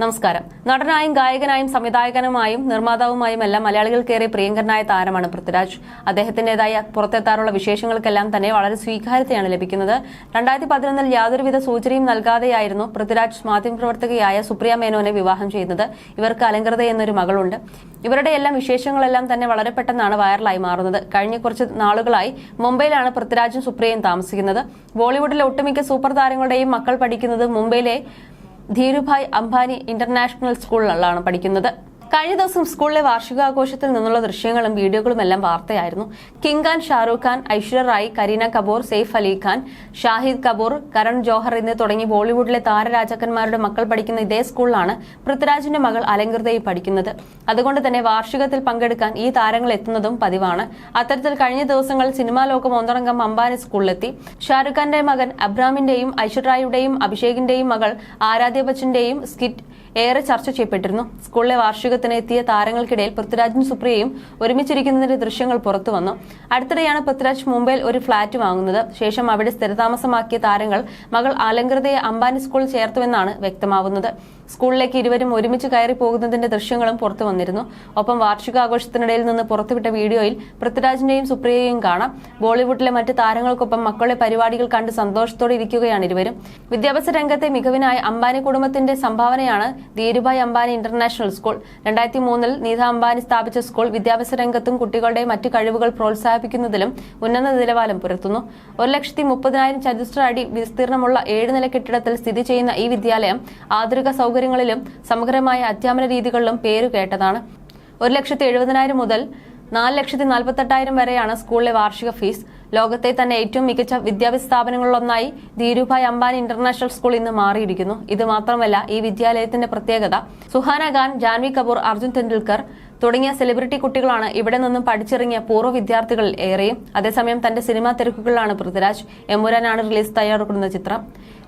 നമസ്കാരം. നടനായും ഗായകനായും സംവിധായകനുമായും നിർമ്മാതാവുമായും എല്ലാം മലയാളികൾക്കേറെ പ്രിയങ്കരനായ താരമാണ് പൃഥ്വിരാജ്. അദ്ദേഹത്തിന്റേതായ പുറത്തെത്താറുള്ള വിശേഷങ്ങൾക്കെല്ലാം തന്നെ വളരെ സ്വീകാര്യതയാണ് ലഭിക്കുന്നത്. രണ്ടായിരത്തി പതിനൊന്നിൽ യാതൊരുവിധ സൂചനയും നൽകാതെയായിരുന്നു പൃഥ്വിരാജ് മാധ്യമപ്രവർത്തകയായ സുപ്രിയ മേനോനെ വിവാഹം ചെയ്യുന്നത് ഇവർക്ക് അലങ്കൃത എന്നൊരു മകളുണ്ട്. ഇവരുടെ എല്ലാം വിശേഷങ്ങളെല്ലാം തന്നെ വളരെ പെട്ടെന്നാണ് വൈറലായി മാറുന്നത്. കഴിഞ്ഞ കുറച്ച് നാളുകളായി മുംബൈയിലാണ് പൃഥ്വിരാജും സുപ്രിയയും താമസിക്കുന്നത്. ബോളിവുഡിലെ ഒട്ടുമിക്ക സൂപ്പർ താരങ്ങളുടെയും മക്കൾ പഠിക്കുന്നത് മുംബൈയിലെ ധീരുഭായ് അംബാനി ഇന്റർനാഷണൽ സ്കൂളിലാണ് പഠിക്കുന്നത്. കഴിഞ്ഞ ദിവസം സ്കൂളിലെ വാർഷികാഘോഷത്തിൽ നിന്നുള്ള ദൃശ്യങ്ങളും വീഡിയോകളും എല്ലാം വാർത്തയായിരുന്നു. കിങ് ഖാൻ ഷാറൂഖ് ഖാൻ ഐശ്വര്യ റായ് കരീന കപൂർ സെയ്ഫ് അലി ഖാൻ ഷാഹിദ് കപൂർ കരൺ ജോഹർ എന്നിവ തുടങ്ങി ബോളിവുഡിലെ താരരാജാക്കന്മാരുടെ മക്കൾ പഠിക്കുന്ന ഇതേ സ്കൂളിലാണ് പൃഥ്വിരാജിന്റെ മകൾ അലങ്കൃതയെ പഠിക്കുന്നത്. അതുകൊണ്ട് തന്നെ വാർഷികത്തിൽ പങ്കെടുക്കാൻ ഈ താരങ്ങൾ എത്തുന്നതും പതിവാണ്. അത്തരത്തിൽ കഴിഞ്ഞ ദിവസങ്ങൾ സിനിമാ ലോകം ഒന്നടങ്കം അംബാനി സ്കൂളിലെത്തി. ഷാരൂഖ് ഖാന്റെ മകൻ അബ്രാമിന്റെയും ഐശ്വര്യായുടെയും അഭിഷേകിന്റെയും മകൾ ആരാധ്യ ബച്ചന്റെയും സ്കിറ്റ് ഏറെ ചർച്ച ചെയ്യപ്പെട്ടിരുന്നു. സ്കൂളിലെ വാർഷികത്തിന് എത്തിയ താരങ്ങൾക്കിടയിൽ പൃഥ്വിരാജും സുപ്രിയയും ഒരുമിച്ചിരിക്കുന്നതിന്റെ ദൃശ്യങ്ങൾ പുറത്തു വന്നു അടുത്തിടെയാണ് പൃഥ്വിരാജ് മുംബൈയിൽ ഒരു ഫ്ളാറ്റ് വാങ്ങുന്നത്. ശേഷം അവിടെ സ്ഥിരതാമസമാക്കിയ താരങ്ങൾ മകൾ അലങ്കൃതയെ അംബാനി സ്കൂളിൽ ചേർത്തുവെന്നാണ് വ്യക്തമാവുന്നത്. സ്കൂളിലേക്ക് ഇരുവരും ഒരുമിച്ച് കയറി പോകുന്നതിന്റെ ദൃശ്യങ്ങളും പുറത്തു വന്നിരുന്നു ഒപ്പം വാർഷികാഘോഷത്തിനിടയിൽ നിന്ന് പുറത്തുവിട്ട വീഡിയോയിൽ പൃഥ്വിരാജിന്റെയും സുപ്രിയയും കാണാം. ബോളിവുഡിലെ മറ്റ് താരങ്ങൾക്കൊപ്പം മക്കളുടെ പരിപാടികൾ കണ്ട് സന്തോഷത്തോടെ ഇരിക്കുകയാണ് ഇരുവരും. വിദ്യാഭ്യാസ രംഗത്തെ മികവിനായ അംബാനി കുടുംബത്തിന്റെ സംഭാവനയാണ് ധീരുഭായ് അംബാനി ഇന്റർനാഷണൽ സ്കൂൾ. രണ്ടായിരത്തി മൂന്നിൽ നീത അംബാനി സ്ഥാപിച്ച സ്കൂൾ വിദ്യാഭ്യാസ രംഗത്തും കുട്ടികളുടെ മറ്റ് കഴിവുകൾ പ്രോത്സാഹിപ്പിക്കുന്നതിലും ഉന്നത നിലവാരം പുലർത്തുന്നു. ഒരു ലക്ഷത്തി മുപ്പതിനായിരം ചതുശ്ര അടി വിസ്തീർണമുള്ള ഏഴ് നില കെട്ടിടത്തിൽ സ്ഥിതി ചെയ്യുന്ന ഈ വിദ്യാലയം ആധുനിക സൗകര്യങ്ങളിലും സമഗ്രമായ അധ്യാപന രീതികളിലും പേരുകേട്ടതാണ് ഒരു ലക്ഷത്തി എഴുപതിനായിരം മുതൽ നാല് ലക്ഷത്തി നാൽപ്പത്തെട്ടായിരം വരെയാണ് സ്കൂളിലെ വാർഷിക ഫീസ്. ലോകത്തെ തന്നെ ഏറ്റവും മികച്ച വിദ്യാഭ്യാസ സ്ഥാപനങ്ങളിലൊന്നായി ധീരുഭായ് അംബാനി ഇന്റർനാഷണൽ സ്കൂൾ ഇന്ന് മാറിയിരിക്കുന്നു. ഇത് മാത്രമല്ല ഈ വിദ്യാലയത്തിന്റെ പ്രത്യേകത സുഹാന ഖാൻ ജാൻവി കപൂർ അർജുൻ തെണ്ടുൽക്കർ തുടങ്ങിയ സെലിബ്രിറ്റി കുട്ടികളാണ് ഇവിടെ നിന്നും പഠിച്ചിറങ്ങിയ പൂർവ വിദ്യാർത്ഥികളിൽ ഏറെയും. അതേസമയം തന്റെ സിനിമാ തിരക്കുകളിലാണ് പൃഥ്വിരാജ് എമ്പുരാനാണ് റിലീസ് തയ്യാറെടുക്കുന്ന ചിത്രം.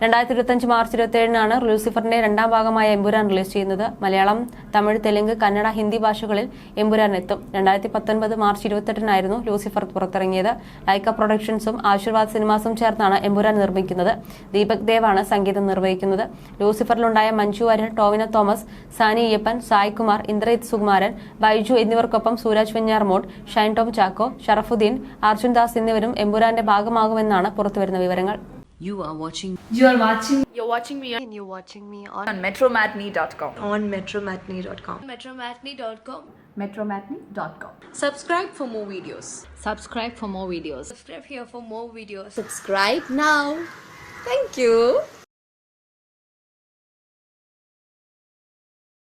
രണ്ടായിരത്തി ഇരുപത്തിയഞ്ച് മാർച്ച് ഇരുപത്തിയേഴിനാണ് ലൂസിഫറിന്റെ രണ്ടാം ഭാഗമായ എമ്പുരാൻ റിലീസ് ചെയ്യുന്നത്. മലയാളം തമിഴ് തെലുങ്ക് കന്നഡ ഹിന്ദി ഭാഷകളിൽ എമ്പുരാൻ എത്തും. രണ്ടായിരത്തി പത്തൊൻപത് മാർച്ച് ഇരുപത്തെട്ടിനായിരുന്നു ലൂസിഫർ പുറത്തിറങ്ങിയത്. ലൈക്ക പ്രൊഡക്ഷൻസും ആശീർവാദ് സിനിമാസും ചേർന്നാണ് എമ്പുരാൻ നിർമ്മിക്കുന്നത്. ദീപക് ദേവാണ് സംഗീതം നിർവഹിക്കുന്നത്. ലൂസിഫറിലുണ്ടായ മഞ്ജു വാര്യർ ടോവിന തോമസ് സാനി അയ്യപ്പൻ സായ്കുമാർ ഇന്ദ്രജിത് സുകുമാരൻ ബൈജു എന്നിവർക്കൊപ്പം സൂരജ് വെഞ്ഞാർമോഡ് ഷൈൻ ടോം ചാക്കോ ഷറഫുദ്ദീൻ അർജുൻ ദാസ് എന്നിവരും എമ്പുരാന്റെ ഭാഗമാകുമെന്നാണ് പുറത്തുവരുന്ന വിവരങ്ങൾ You are watching You are watching You're watching me and you're watching me on, on metromatney.com. on metromatney.com. metromatney.com. metromatney.com. Subscribe for more videos. Subscribe for more videos. Subscribe here for more videos. Subscribe now. Thank you.